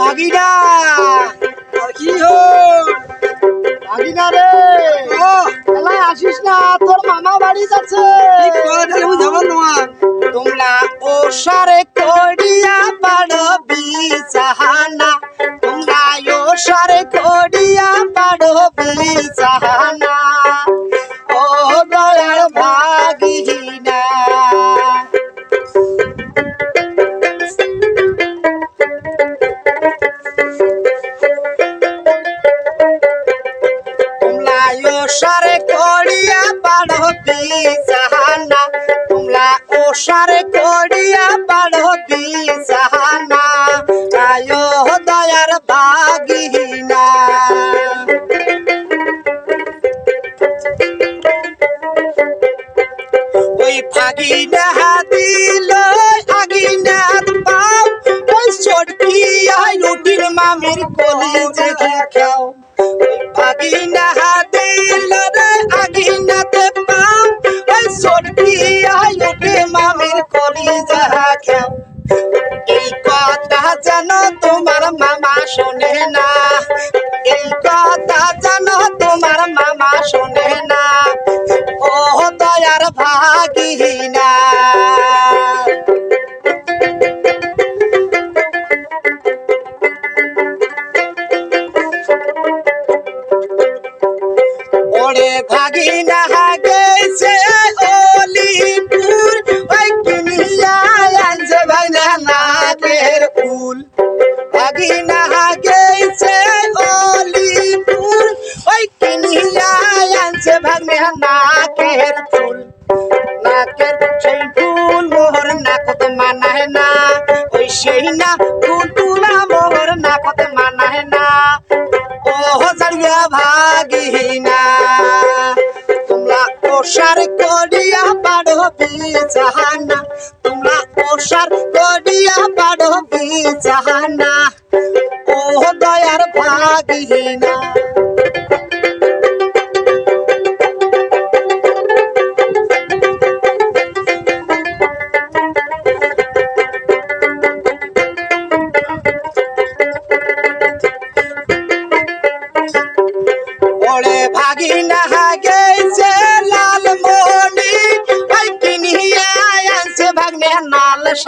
ভাগিনা। কি হল ভাগিনা রে। ও এলাই আসিস না তোর মামা বাড়ি যাচ্ছে। কি কয় তাহলে আমি যাব তোমার তোমরা ও সারে কড়িয়া পাড়ো বিছাহানা তোমরা ও সারে কড়িয়া পাড়ো বিছাহানা ও সারে কড়িয়া পাড়ো বিছাহানা তোমরা ও সারে কড়িয়া পাড়ো বিছাহানা আয়ো দয়ার ভাগিনা। ওই ভাগিনা দিল আগিনার পাও। ওই রুটির মামির কলি যে খাও ভাগিনা জানো, তোমার মামা শোনে না। এই কথা জানো, তোমার মামা শোনে না। ও দয়ার ভাগিনা। ভাগিনা নাকের ফুল, নাকের সেই ফুল মোহর নাকত মানায় না। ওই সেই না ফুল তুলা মোহর নাকত মানায় না। ও জারিয়া ভাগিনা, তোমরা ওষার করিয়া পাড়ো বিছানা তোমরা ওষার করিয়া পাড়ো বিছানা ও দয়ার ভাগিনা।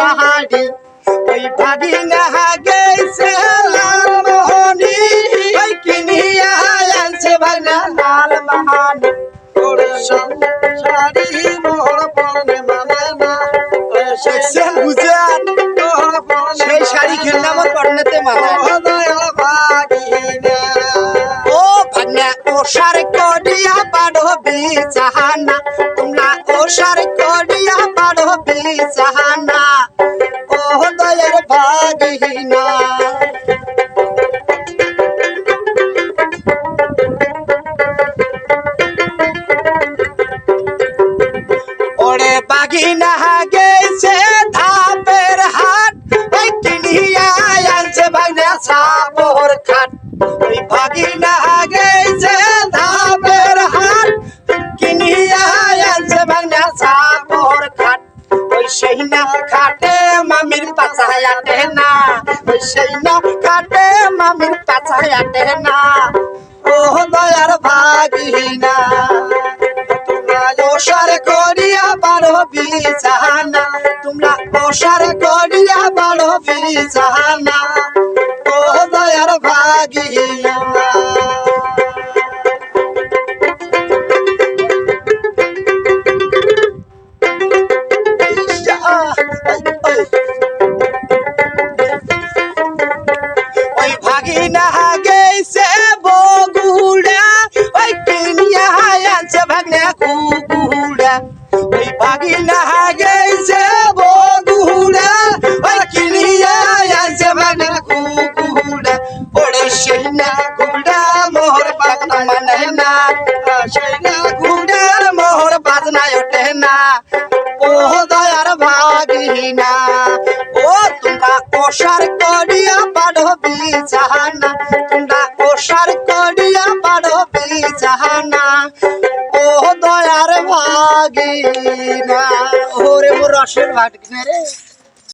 শাড়ি ওই ভাগিনা গেছে লাল মোহনি। ওই কিনিয়া আনছে ভাগনে নাল মহানি। ওরে শাড়ি মোহর পরনে মানে না। সেই শাড়ি আমার মানায় ও ও ভাগনা ওষার কডিয়া পাড়ো বিছানা তোমরা ওষার কডিয়া পাড়ো বিছানা বাগিনা গেছে ধাপের হাট। ওই কিনিয়া আনছে ভাগনা সাপর খাট। ওই বাগিনা গেছে ধাপের হাট। কিনিয়া আনছে ভাগনা সাপর খাট। ওই সেই না খাটে মামির পাছায় আটে না। ওই সেই খাটে মামির পাছায় আটে না। ও দয়ার ভাগিনা তোমরা ওষার পারো বিছানা তোমরা ওষার করিয়া পারো বিছানা ও দয়ার ভাগিনা ভাগিনা গেছে বগুড়া ওই কিনিয়া আনছে ভাগনা কুকুড়া ওরে সেই না গুড়া মোহর বাগনা মানে না। সেই না গুড়ার মোহর বাজনা ওঠে না। ও দয়ার ভাগিনা, ও তোমরা ওষার করিয়া পাড়ো বিছানা। তোমরা ওষার করিয়া পাড়ো বিছানা। দয়ার ভাগিনা ওরে মোর রসের ভাটকি রে।